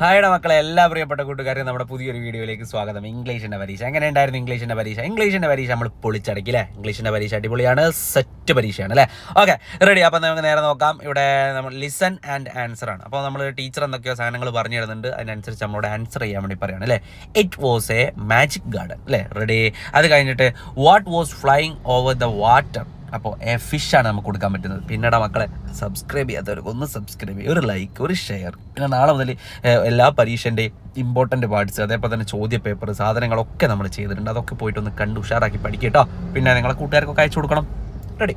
ഹായുടെ മക്കളെ എല്ലാ പ്രിയപ്പെട്ട കൂട്ടുകാരെയും നമ്മുടെ പുതിയൊരു വീഡിയോയിലേക്ക് സ്വാഗതം. ഇംഗ്ലീഷിന്റെ പരീക്ഷ. എങ്ങനെ ഉണ്ടായിരുന്നു ഇംഗ്ലീഷിന്റെ പരീക്ഷ? ഇംഗ്ലീഷിന്റെ പരീക്ഷ നമ്മൾ പൊളിച്ചടക്കില്ലേ? ഇംഗ്ലീഷിന്റെ പരീക്ഷ അടിപൊളിയാണ് സെറ്റ് പരീക്ഷയാണ് അല്ലേ? ഓക്കെ റെഡി അപ്പം നമുക്ക് നേരെ നോക്കാം. ഇവിടെ നമ്മൾ ലിസൺ ആൻഡ് ആൻസർ ആണ്. അപ്പോൾ നമ്മൾ ടീച്ചർ എന്തൊക്കെയോ സാധനങ്ങൾ പറഞ്ഞു തരുന്നുണ്ട് അതിനനുസരിച്ച് നമ്മളോട് ആൻസർ ചെയ്യാൻ വേണ്ടി പറയുകയാണ് അല്ലേ? It was a magic garden അല്ലേ? റെഡി അത് കഴിഞ്ഞിട്ട് what was flying over the water അപ്പോൾ എ ഫിഷാണ് നമുക്ക് കൊടുക്കാൻ പറ്റുന്നത്. പിന്നീട് മക്കളെ സബ്സ്ക്രൈബ് ചെയ്യാത്തവർക്ക് ഒന്ന് സബ്സ്ക്രൈബ് ചെയ്യുക ഒരു ലൈക്ക് ഒരു ഷെയർ പിന്നെ നാളെ മുതൽ എല്ലാ പരീക്ഷന്റെയും ഇമ്പോർട്ടന്റ് പാർട്സ് അതേപോലെ തന്നെ ചോദ്യ പേപ്പർ സാധനങ്ങളൊക്കെ നമ്മൾ ചെയ്തിട്ടുണ്ട്. അതൊക്കെ പോയിട്ടൊന്ന് കണ്ട് ഉഷാറാക്കി പഠിക്കുക കേട്ടോ. പിന്നെ നിങ്ങളെ കൂട്ടുകാർക്കൊക്കെ അയച്ചു കൊടുക്കണം. Ready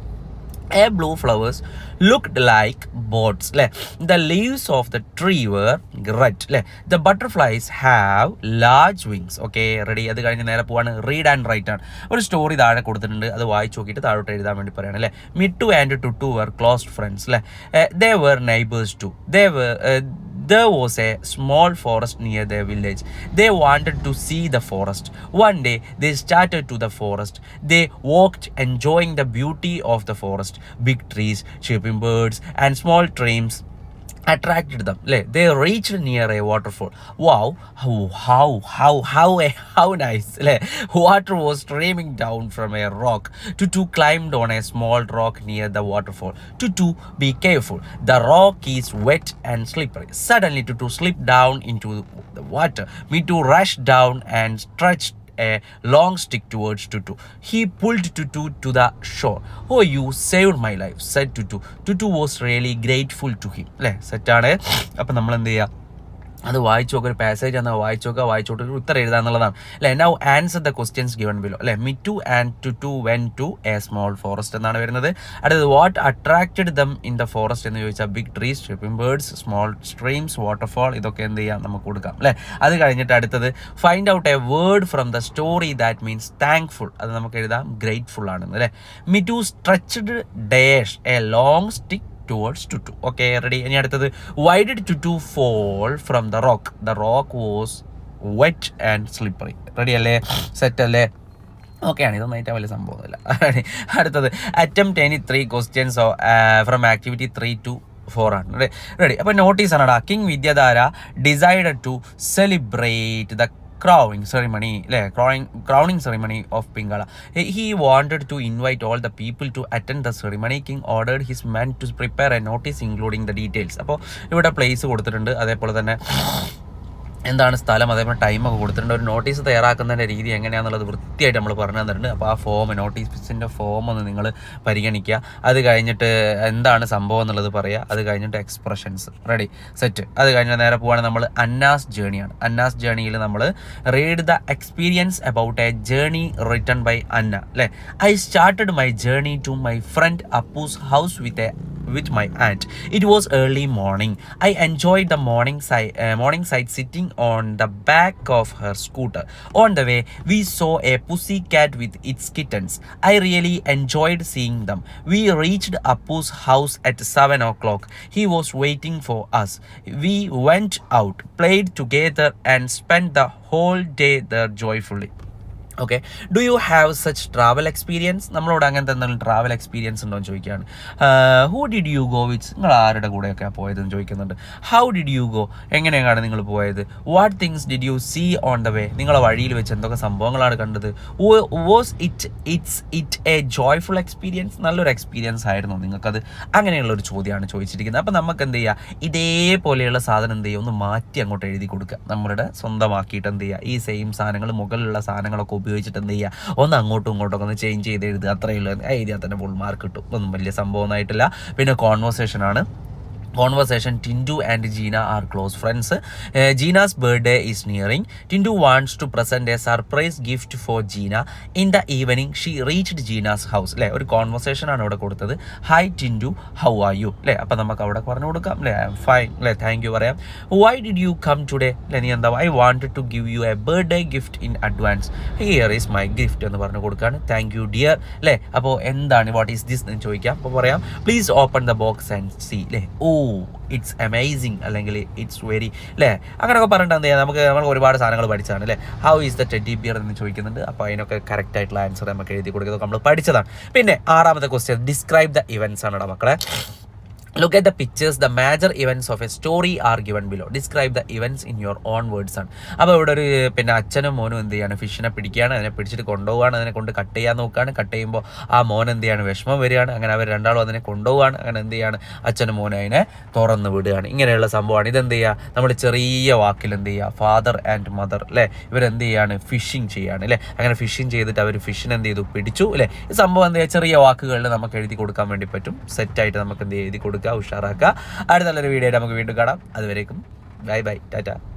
a blue flowers looked like boats അല്ലേ the leaves of the tree were red അല്ലേ the butterflies have large wings okay ready അത് കഴിഞ്ഞ് നേരെ പോവാണ്. റീഡ് ആൻഡ് റൈറ്റ് ആണ്. ഒരു സ്റ്റോറി താഴെ കൊടുത്തിട്ടുണ്ട്. അത് വായിച്ച് നോക്കിയിട്ട് താഴോട്ട് എഴുതാൻ വേണ്ടി പറയണം അല്ലേ Mittu and Tuttu were close friends അല്ലേ they were neighbours to they were there was a small forest near their village. They wanted to see the forest. One day, they started to the forest. They walked, enjoying the beauty of the forest. Big trees, chirping birds, and small streams attracted them. They reached near a waterfall. Wow, how, how, how, how, nice. Water was streaming down from a rock. Tutu climbed on a small rock near the waterfall. Tutu, be careful. The rock is wet and slippery. Suddenly, Tutu slipped down into the water. Mitu rushed down and stretched a long stick towards Tutu. He pulled Tutu to the shore. Oh, you saved my life, said Tutu. Tutu was really grateful to him. അല്ലേ സെറ്റാണ് അപ്പം നമ്മൾ എന്ത് ചെയ്യുക അത് വായിച്ചു നോക്കുക ഒരു പാസേജ് ആണ് വായിച്ചു നോക്കുക വായിച്ചു ഒരു ഉത്തരം എഴുതുക എന്നുള്ളതാണ്. അല്ലേ? Now answer the questions given below അല്ലേ? Mittu and Tuttu went to a small forest എന്നാണ് വരുന്നത്. അടുത്തത് what attracted them in the forest എന്ന് ചോദിച്ചാൽ big trees chirping birds small streams waterfall ഇതൊക്കെ എന്ത് ചെയ്യാം? നമുക്ക് കൊടുക്കാം. അല്ലേ? അത് കഴിഞ്ഞിട്ട് അടുത്തത് find out a word from the story that means thankful അത് നമുക്ക് എഴുതാം ഗ്രേറ്റ്ഫുൾ ആണെന്ന്. അല്ലേ? Mittu stretched dash a long stick towards Tuttu okay ready ഇനി അടുത്തത് why did Tuttu fall from the rock the rock was wet and slippery ready അല്ലേ? Set അല്ലേ? ഓക്കെയാണ് ഇതൊന്നും ഏറ്റവും വലിയ സംഭവമൊന്നുമില്ല അടുത്തത് attempt any three questions from activity three two four ആണ്. റെഡി അപ്പോൾ നോട്ടീസ് ആണ് king Vidyadhara decide to celebrate the crowning ceremony അല്ലേ crowning crowning ceremony of Pingala he wanted to invite all the people to attend the ceremony king ordered his men to prepare a notice including the details അപ്പോൾ ഇവിടെ place കൊടുത്തിട്ടുണ്ട് അതേപോലെ തന്നെ എന്താണ് സ്ഥലം അതേപോലെ ടൈമൊക്കെ കൊടുത്തിട്ടുണ്ട്. ഒരു നോട്ടീസ് തയ്യാറാക്കുന്നതിന്റെ രീതി എങ്ങനെയാണെന്നുള്ളത് വൃത്തിയായിട്ട് നമ്മൾ പറഞ്ഞു തന്നിട്ടുണ്ട്. അപ്പോൾ ആ ഫോം നോട്ടീസിന്റെ ഫോം ഒന്ന് നിങ്ങൾ പരിഗണിക്കുക. അത് കഴിഞ്ഞിട്ട് എന്താണ് സംഭവം എന്നുള്ളത് പറയുക അത് കഴിഞ്ഞിട്ട് എക്സ്പ്രഷൻസ് റെഡി സെറ്റ് അത് കഴിഞ്ഞാൽ നേരെ പോവാണ് നമ്മൾ അന്നാസ് ജേണിയാണ് അന്നാസ് ജേണിയിൽ നമ്മൾ read the experience about a journey written by Anna അല്ലേ? I started my journey to my friend Appu's house with a with my aunt. It was early morning. I enjoyed the morning sight, uh, morning sight sitting on the back of her scooter. On the way, we saw a pussy cat with its kittens. I really enjoyed seeing them. We reached Appu's house at 7 o'clock. He was waiting for us. We went out, played together, and spent the whole day there joyfully. Okay do you have such travel experience നമ്മളോട് അങ്ങനത്തെ എന്തെങ്കിലും travel experience ഉണ്ടോ എന്ന് ചോദിക്കുകയാണ്. Who did you go with നിങ്ങൾ ആരുടെ കൂടെയൊക്കെ പോയതെന്ന് ചോദിക്കുന്നുണ്ട്. ഹൗ ഡിഡ് യു ഗോ എങ്ങനെയാണ് നിങ്ങൾ പോയത്? What things did you see on the way നിങ്ങളെ വഴിയിൽ വെച്ച് എന്തൊക്കെ സംഭവങ്ങളാണ് കണ്ടത്? Was it it's it a joyful experience നല്ലൊരു എക്സ്പീരിയൻസ് ആയിരുന്നു നിങ്ങൾക്കത്. അങ്ങനെയുള്ള ഒരു ചോദ്യമാണ് ചോദിച്ചിരിക്കുന്നത്. അപ്പം നമുക്ക് എന്ത് ചെയ്യുക ഇതേപോലെയുള്ള സാധനം എന്ത് ചെയ്യുക ഒന്ന് മാറ്റി അങ്ങോട്ട് എഴുതി കൊടുക്കുക. നമ്മളുടെ സ്വന്തമാക്കിയിട്ട് എന്ത് ചെയ്യുക? ഈ സെയിം സാധനങ്ങൾ മുകളിലുള്ള സാധനങ്ങളൊക്കെ ഉപയോഗിച്ചിട്ട് എന്ത് ചെയ്യുക ഒന്ന് അങ്ങോട്ടും ഇങ്ങോട്ടും ഒക്കെ ഒന്ന് ചേഞ്ച് ചെയ്ത് എഴുതുക അത്രയേ ഉള്ളൂ എഴുതിയാൽ തന്നെ ഫുൾ മാർക്ക് കിട്ടും. ഒന്നും വലിയ സംഭവമൊന്നായിട്ടില്ല പിന്നെ കോൺവെർസേഷൻ ആണ്. Conversation Tintu and Jeena are close friends Jeena's birthday birthday is nearing. Wants wants to present a surprise gift for in in the evening she reached house അല്ലേ ഒരു കോൺവെർസേഷൻ ആണ് ഇവിടെ കൊടുത്തത്. Hi Tindu how are you അല്ലേ അപ്പം നമുക്ക് അവിടെ പറഞ്ഞു കൊടുക്കാം. അല്ലേ ഫൈൻ അല്ലേ താങ്ക് യു പറയാം. Why did you come today അല്ലേ നീ എന്താ I wanted to give you a birthday gift in advance here is my gift എന്ന് പറഞ്ഞു കൊടുക്കുകയാണ് താങ്ക് യു ഡിയർ അല്ലേ അപ്പോൾ എന്താണ് വാട്ട് ഈസ് ദിസ് എന്ന് ചോദിക്കാം. അപ്പോൾ പറയാം please open the box and see അല്ലേ ഓ ഇറ്റ്സ് അമേസിങ് അല്ലെങ്കിൽ ഇറ്റ്സ് വെരി അല്ലേ അങ്ങനെയൊക്കെ പറഞ്ഞിട്ട് എന്ത് ചെയ്യാം നമുക്ക് നമ്മൾ ഒരുപാട് സാധനങ്ങൾ പഠിച്ചതാണ് അല്ലേ how is the teddy bear എന്ന് ചോദിക്കുന്നുണ്ട്. അപ്പോൾ അതിനൊക്കെ കറക്റ്റ് ആയിട്ടുള്ള ആൻസർ നമുക്ക് എഴുതി കൊടുക്കുന്നത്. നമ്മൾ പഠിച്ചതാണ്. പിന്നെ ആറാമത്തെ ക്വസ്റ്റ്യൻ ഡിസ്ക്രൈബ് ദ ഇവൻസ് ആണ് മക്കളെ. Look at the pictures the major events of a story are given below describe the events in your own words ആണ് അപ്പോൾ ഇവിടെ ഒരു പിന്നെ അച്ഛനും മോനും എന്ത് ചെയ്യാണ്? ഫിഷിനെ പിടിക്കുകയാണ്. അതിനെ പിടിച്ചിട്ട് കൊണ്ടുപോവുകയാണ്. അതിനെ കൊണ്ട് കട്ട് ചെയ്യാൻ നോക്കുകയാണ്. കട്ട് ചെയ്യുമ്പോൾ ആ മോൻ എന്ത് ചെയ്യാണ്? വിഷമം വരികയാണ്. അങ്ങനെ അവർ രണ്ടാളും അതിനെ കൊണ്ടുപോവുകയാണ്. അങ്ങനെ എന്ത് ചെയ്യാണ്? അച്ഛനും മോനും അതിനെ തുറന്ന് വിടുകയാണ്. ഇങ്ങനെയുള്ള സംഭവമാണ്. ഇതെന്ത് ചെയ്യുക? നമ്മൾ ചെറിയ വാക്കിൽ എന്ത് ചെയ്യുക? ഫാദർ ആൻഡ് മദർ അല്ലേ ഇവരെന്ത് ചെയ്യാണ് ഫിഷിങ് ചെയ്യാണ് അല്ലേ അങ്ങനെ ഫിഷിങ് ചെയ്തിട്ട് അവർ ഫിഷിനെ എന്ത് ചെയ്തു? പിടിച്ചു അല്ലേ ഈ സംഭവം എന്ത് ചെയ്യുക? ചെറിയ വാക്കുകളിൽ നമുക്ക് എഴുതി കൊടുക്കാൻ വേണ്ടി പറ്റും. സെറ്റായിട്ട് നമുക്ക് എന്ത് എഴുതി കൊടുക്കുക ഉഷാറാക്കുക. അടുത്ത നല്ലൊരു വീഡിയോ നമുക്ക് വീണ്ടും കാണാം. അതുവരേക്കും ബൈ ബൈ. ടാറ്റ.